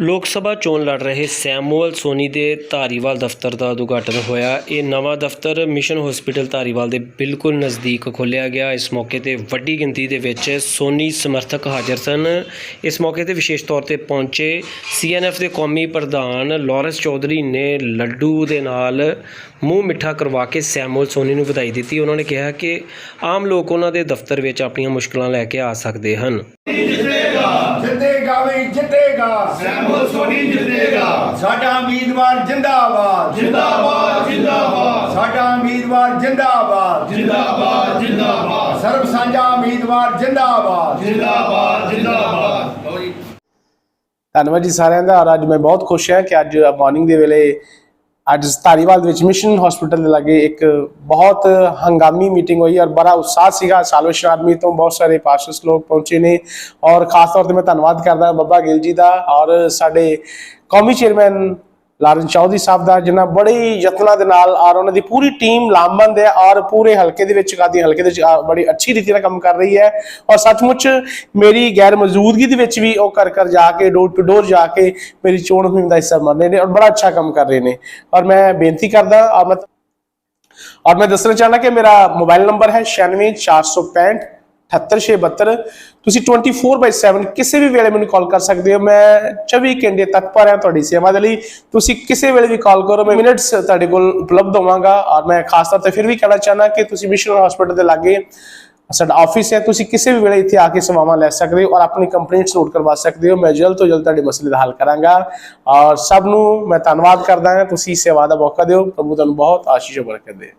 ਲੋਕ ਸਭਾ ਚੋਣ ਲੜ ਰਹੇ ਸੈਮੂਅਲ ਸੋਨੀ ਦੇ ਧਾਰੀਵਾਲ ਦਫ਼ਤਰ ਦਾ ਉਦਘਾਟਨ ਹੋਇਆ। ਇਹ ਨਵਾਂ ਦਫ਼ਤਰ ਮਿਸ਼ਨ ਹਸਪੀਟਲ ਧਾਰੀਵਾਲ ਦੇ ਬਿਲਕੁਲ ਨਜ਼ਦੀਕ ਖੋਲ੍ਹਿਆ ਗਿਆ। ਇਸ ਮੌਕੇ ਤੇ ਵੱਡੀ ਗਿਣਤੀ ਦੇ ਵਿੱਚ ਸੋਨੀ ਸਮਰਥਕ ਹਾਜ਼ਰ ਸਨ। ਇਸ ਮੌਕੇ ਤੇ ਵਿਸ਼ੇਸ਼ ਤੌਰ ਤੇ ਪਹੁੰਚੇ ਸੀਐਨਐਫ ਦੇ ਕੌਮੀ ਪ੍ਰਧਾਨ ਲਾਰੈਂਸ ਚੌਧਰੀ ਨੇ ਲੱਡੂ ਦੇ ਨਾਲ ਮੂੰਹ ਮਿੱਠਾ ਕਰਵਾ ਕੇ ਸੈਮੂਅਲ ਸੋਨੀ ਨੂੰ ਵਧਾਈ ਦਿੱਤੀ। ਉਹਨਾਂ ਨੇ ਕਿਹਾ ਕਿ ਆਮ ਲੋਕ ਉਹਨਾਂ ਦੇ ਦਫ਼ਤਰ ਵਿੱਚ ਆਪਣੀਆਂ ਮੁਸ਼ਕਲਾਂ ਲੈ ਕੇ ਆ ਸਕਦੇ ਹਨ। ਜਿੱਤੇਗਾ ਵੀ ਜਿੱਤੇਗਾ। ਸੈਮੂਅਲ ਸੋਨੀ ਜਿੱਤੇਗਾ ਸਾਡਾ ਉਮੀਦਵਾਰ ਜਿੰਦਾਬਾਦ। ਜਿੰਦਾਬਾਦ ਜਿੰਦਾਬਾਦ। ਸਾਡਾ ਉਮੀਦਵਾਰ ਜਿੰਦਾਬਾਦ। ਜਿੰਦਾਬਾਦ ਜਿੰਦਾਬਾਦ। ਸਰਬ ਸਾਂਝਾ ਉਮੀਦਵਾਰ ਜਿੰਦਾਬਾਦ। ਜਿੰਦਾਬਾਦ ਜਿੰਦਾਬਾਦ। ਧੰਨਵਾਦ ਜੀ ਸਾਰਿਆਂ ਦਾ। ਅੱਜ ਮੈਂ ਬਹੁਤ ਖੁਸ਼ ਹਾਂ ਕਿ ਅੱਜ ਮਾਰਨਿੰਗ ਦੇ ਵੇਲੇ ਅੱਜ ਧਾਰੀਵਾਲ ਦੇ ਵਿੱਚ ਮਿਸ਼ਨ ਹਸਪੀਟਲ ਦੇ ਲਾਗੇ ਇੱਕ ਬਹੁਤ ਹੰਗਾਮੀ ਮੀਟਿੰਗ ਹੋਈ ਔਰ ਬੜਾ ਉਤਸ਼ਾਹ ਸੀਗਾ। ਸਾਲਵੇਸ਼ਨ ਆਰਮੀ ਤੋਂ ਬਹੁਤ ਸਾਰੇ ਪਾਸਟਰਸ ਲੋਕ ਪਹੁੰਚੇ ਨੇ ਔਰ ਖਾਸ ਤੌਰ ਤੇ ਮੈਂ ਧੰਨਵਾਦ ਕਰਦਾ ਬੱਬਾ ਗਿੱਲ ਜੀ ਦਾ ਔਰ ਸਾਡੇ ਕੌਮੀ ਚੇਅਰਮੈਨ ਲਾਰਨ ਚੌਧਰੀ ਸਾਹਿਬ ਦਾ, ਜਿਨ੍ਹਾਂ ਬੜੇ ਯਤਨਾਂ ਦੇ ਨਾਲ ਔਰ ਉਹਨਾਂ ਦੀ ਪੂਰੀ ਟੀਮ ਲਾਮਬੰਦ ਹੈ ਔਰ ਪੂਰੇ ਹਲਕੇ ਦੇ ਵਿੱਚ ਕਾਦੀ ਹਲਕੇ ਦੇ ਵਿੱਚ ਬੜੀ ਅੱਛੀ ਰੀਤੀ ਨਾਲ ਕੰਮ ਕਰ ਰਹੀ ਹੈ। ਔਰ ਸੱਚਮੁੱਚ ਮੇਰੀ ਗੈਰ ਮੌਜੂਦਗੀ ਦੇ ਵਿੱਚ ਵੀ ਉਹ ਕਰ ਕਰ ਜਾ ਕੇ ਡੋਰ ਟੂ ਡੋਰ ਜਾ ਕੇ ਮੇਰੀ ਚੋਣ ਮੁਹਿੰਮ ਦਾ ਹਿੱਸਾ ਬਣ ਰਹੇ ਨੇ ਔਰ ਬੜਾ ਅੱਛਾ ਕੰਮ ਕਰ ਰਹੇ ਨੇ। ਔਰ ਮੈਂ ਬੇਨਤੀ ਕਰਦਾ, ਔਰ ਮੈਂ ਔਰ ਮੈਂ ਦੱਸਣਾ ਚਾਹਨਾ ਕਿ ਮੇਰਾ ਮੋਬਾਈਲ ਨੰਬਰ ਹੈ 96465 78672 ਤੁਸੀਂ 24/7 ਕਿਸੇ ਵੀ ਵੇਲੇ ਮੈਨੂੰ ਕਾਲ ਕਰ ਸਕਦੇ ਹੋ। ਮੈਂ 24 ਘੰਟੇ ਤਤਪਰ ਹਾਂ ਤੁਹਾਡੀ ਸੇਵਾ ਦੇ ਲਈ। ਤੁਸੀਂ ਕਿਸੇ ਵੇਲੇ ਵੀ ਕਾਲ ਕਰੋ, ਮੈਂ ਮਿੰਟਸ ਤੁਹਾਡੇ ਕੋਲ ਉਪਲਬਧ ਹੋਵਾਂਗਾ। ਔਰ ਮੈਂ ਖਾਸ ਤੌਰ ਤੇ ਫਿਰ ਵੀ ਕਹਿਣਾ ਚਾਹਨਾ ਕਿ ਤੁਸੀਂ ਮਿਸ਼ਨ ਹਸਪੀਟਲ ਦੇ ਲਾਗੇ ਸਾਡਾ ਆਫਿਸ ਹੈ। ਤੁਸੀਂ ਕਿਸੇ ਵੀ ਵੇਲੇ ਇੱਥੇ ਆ ਕੇ ਸੇਵਾਵਾਂ ਲੈ ਸਕਦੇ ਹੋ ਔਰ ਆਪਣੀ ਕੰਪਲੇਂਟਸ ਨੋਟ ਕਰਵਾ ਸਕਦੇ ਹੋ। ਮੈਂ ਜਲਦ ਤੋਂ ਜਲਦ ਤੁਹਾਡੇ ਮਸਲੇ ਦਾ ਹੱਲ ਕਰਾਂਗਾ। ਔਰ ਸਭ ਨੂੰ ਮੈਂ ਧੰਨਵਾਦ ਕਰਦਾ ਹਾਂ। ਤੁਸੀਂ ਸੇਵਾ ਦਾ ਮੌਕਾ ਦਿਓ। ਪ੍ਰਭੂ ਤੁਹਾਨੂੰ ਬਹੁਤ ਆਸ਼ੀਸ਼ ਬਰਕਤ ਦੇ।